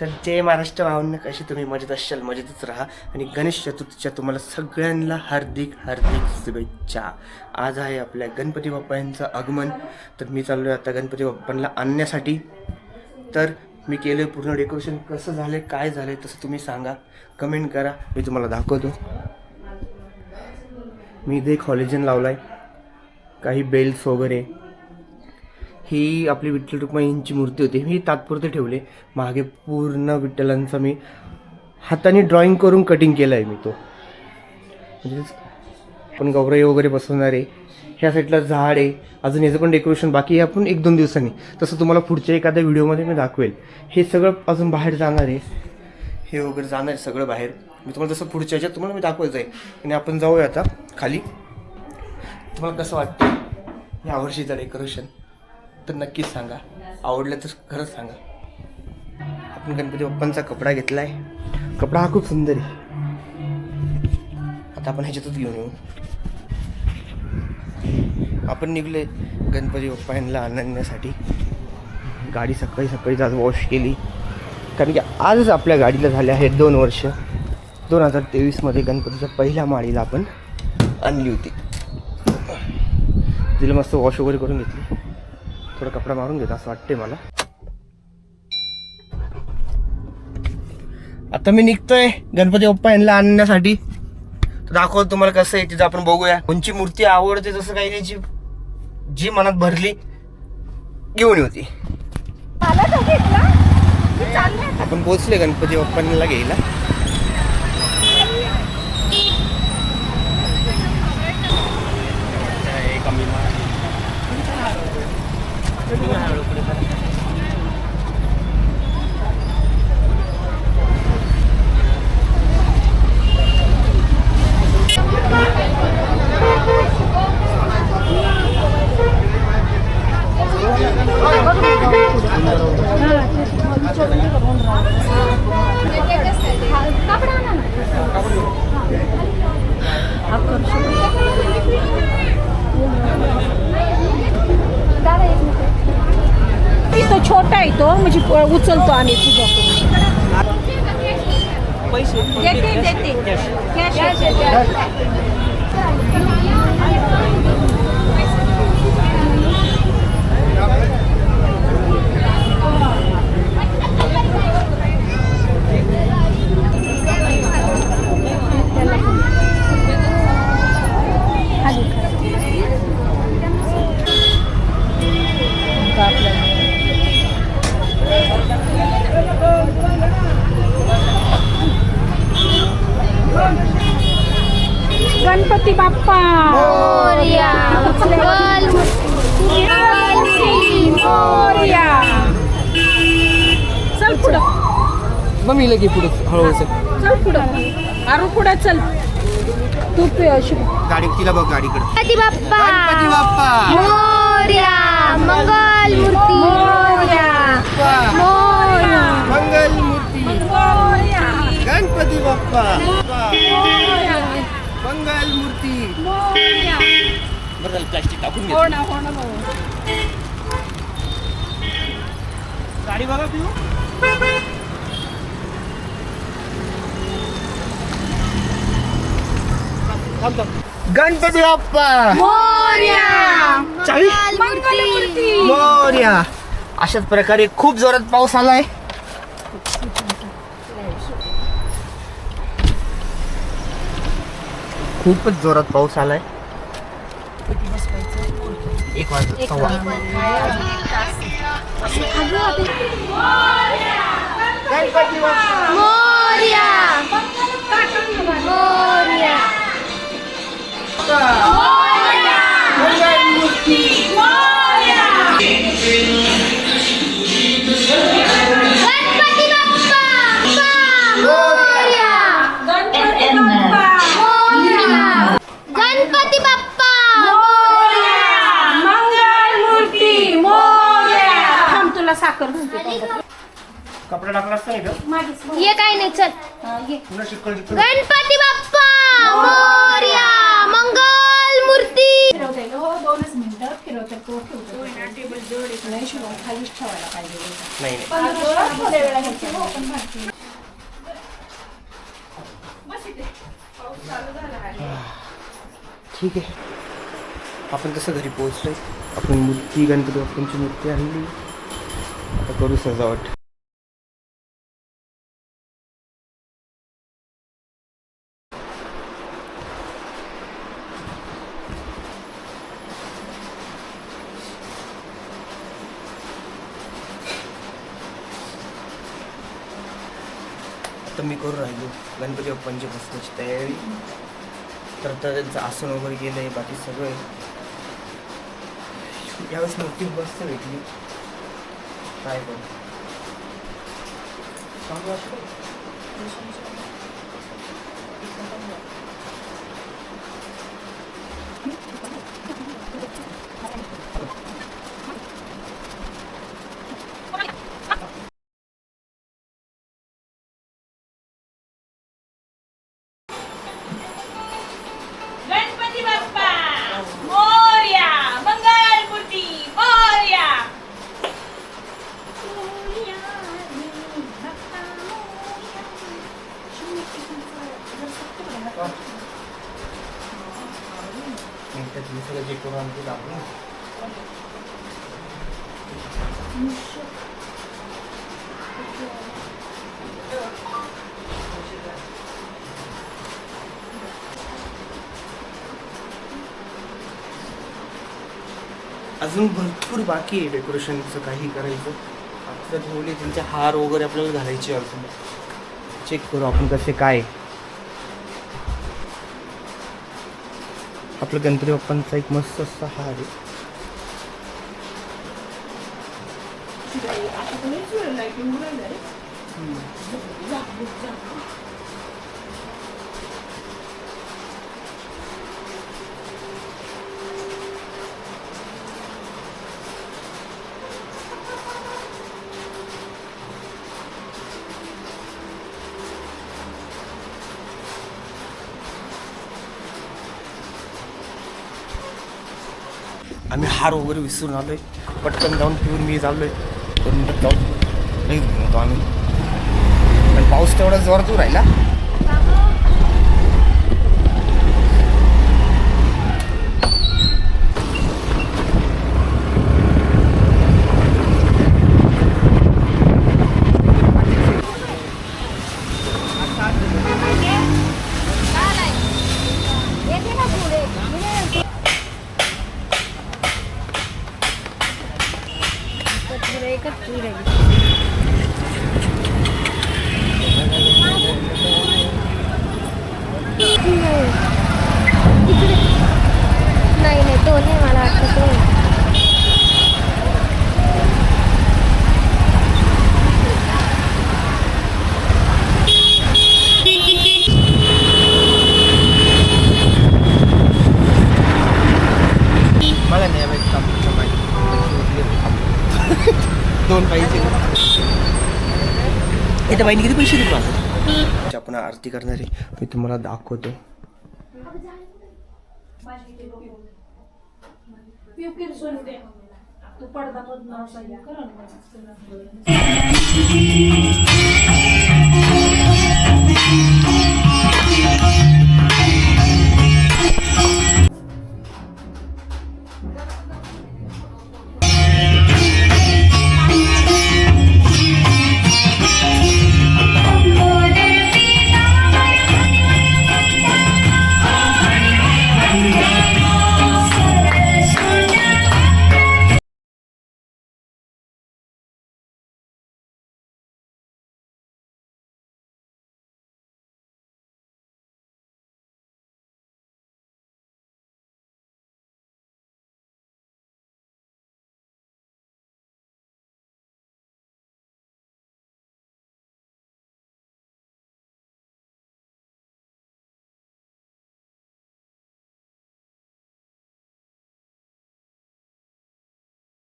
तर जय महाराष्ट्र भावांना कशी तुम्ही मजेत असाल मजेतच राहा. आणि गणेश चतुर्थीच्या तुम्हाला सगळ्यांना हार्दिक हार्दिक शुभेच्छा. आज आहे आपल्या गणपती बाप्पांचं आगमन. तर मी चाललो आहे आता गणपती बाप्पांना आणण्यासाठी. तर मी केलं पूर्ण डेकोरेशन. कसं झालं काय झालं तसं तुम्ही सांगा. कमेंट करा. मी तुम्हाला दाखवतो. मी इथे एक हॉलिजन लावला आहे काही बेल्स वगैरे. हो ही आपली विठ्ठल रुक्माईंची मूर्ती होती. मी तात्पुरते ठेवले. मागे पूर्ण विठ्ठलांचा मी हाताने ड्रॉइंग करून कटिंग केलं आहे मी तो. म्हणजे पण गौराई वगैरे बसवणार आहे ह्या साईडला झाड आहे. अजून याचं पण डेकोरेशन बाकी आहे. आपण एक दोन दिवसांनी तसं तुम्हाला पुढच्या एखाद्या व्हिडिओमध्ये मी दाखवेल. हे सगळं अजून बाहेर जाणार आहे. हे वगैरे जाणार आहे सगळं बाहेर. मी तुम्हाला जसं पुढच्या ह्याच्यात तुम्हाला मी दाखवायचं आहे आणि आपण जाऊया आता खाली. तुम्हाला कसं वाटतं या वर्षीचं डेकोरेशन तर नक्कीच सांगा. आवडलं तर खरंच सांगा. आपण गणपती बाप्पांचा कपडा घेतला आहे कपडा हा खूप सुंदर आहे. आता आपण ह्याच्यातच घेऊन येऊ. आपण निघले गणपती बाप्पांना आणण्यासाठी. गाडी सकाळी सकाळीच आज वॉश केली. कारण की आजच आपल्या गाडीला झाले आहेत दोन वर्ष. दोन हजार तेवीसमध्ये गणपतीच्या पहिल्या माळीला आपण आणली होती. तिला मस्त वॉश वगैरे करून घेतली. थोडा कपडा मारून घेतो असं वाटते मला. आता मी निघतोय गणपती बाप्पा यांना आणण्यासाठी. दाखवतो तुम्हाला कसं आहे तिथं आपण बघूया. कोणची मूर्ती आवडते तसं काही नाही जी जी मनात भरली घेऊन होती आपण पोहोचले गणपती बाप्पांना घ्यायला. आकर्षक तो छोटा आहे तो म्हणजे उचलतो आम्ही तुझ्याकडून देते देते. Cash आहे. खाली गणपती बाप्पा मोरया मंगल मोरया. चल पुढं. मग मी लगे पुढे हळूहळू चल. पुढं. आरू पुढं चल. तू पे- शुभ गाडी तिला बघ गाडीकडे. गणपती बाप्पा. गणपती बाप्पा. मोरया मंगल मूर्ती मोरया. मोरया. मंगल मूर्ती गणपती बाप्पा. बरं प्लास्टिक टाकून हो ना हो ना भाऊ. गाडी बघा पिऊ. गणपती बाप्पा! मोर्या! अशाच प्रकारे खूप जोरात पाऊस आलाय. खूपच जोरात पाऊस आलाय. एक वाजता सव्वा गणपती बाप्पा मोरया कपडा टाकला असता ये काय नाही चल. पुन्हा गणपती बाप्पा! मोरया! मंगल मूर्ती! हो दोनच मिनिटं ठेवतात फिरवतात तो ठेवतो. नाही शिवून खालीच ठेवायला पाहिजे नाही नाही. थोड्या वेळा घ्यायचं. ठीक आहे. आपण तसं घरी पोहोचलोय? आपण मूर्ती गणपती बाप्पांची मूर्ती आणली. आता करू सजावट. तर मी करून राहिलो. गणपती बाप्पांची बसण्याची तयारी. तर त्यांचं आसन वगैरे केलं आहे बाकी सगळं आहे. यावेळेस बस तर भेटली. काय करू चांगलं वाटलं. मिनिटात जे करून आपण अजून भरपूर बाकी आहे डेकोरेशनचं काही करायचं. आपल्या ठेवले त्यांचे हार वगैरे आपल्याला घालायचे अजून. चेक करू आपण कसे काय आपलं गणपती बाप्पांचा एक मस्त असा हार आहे लाईटिंग आम्ही हार वगैरे विसरून आलो आहे पटकन जाऊन पिऊन मी चाललोय. दोन मिनिटात जाऊन लगेच घेऊन येतो आम्ही पण पाऊस तेवढा जोरातून राहिला येते ना पुढे पुढे एकच पुढे नाही नाही तो नाही मला वाटतं तो आहे. मला नाही माहिती थांबतो माहिती दोन पाहिजे इथं. बाईने किती पैसे देतो आपण आरती करणार आहे. मी तुम्हाला दाखवतो. तू पडदा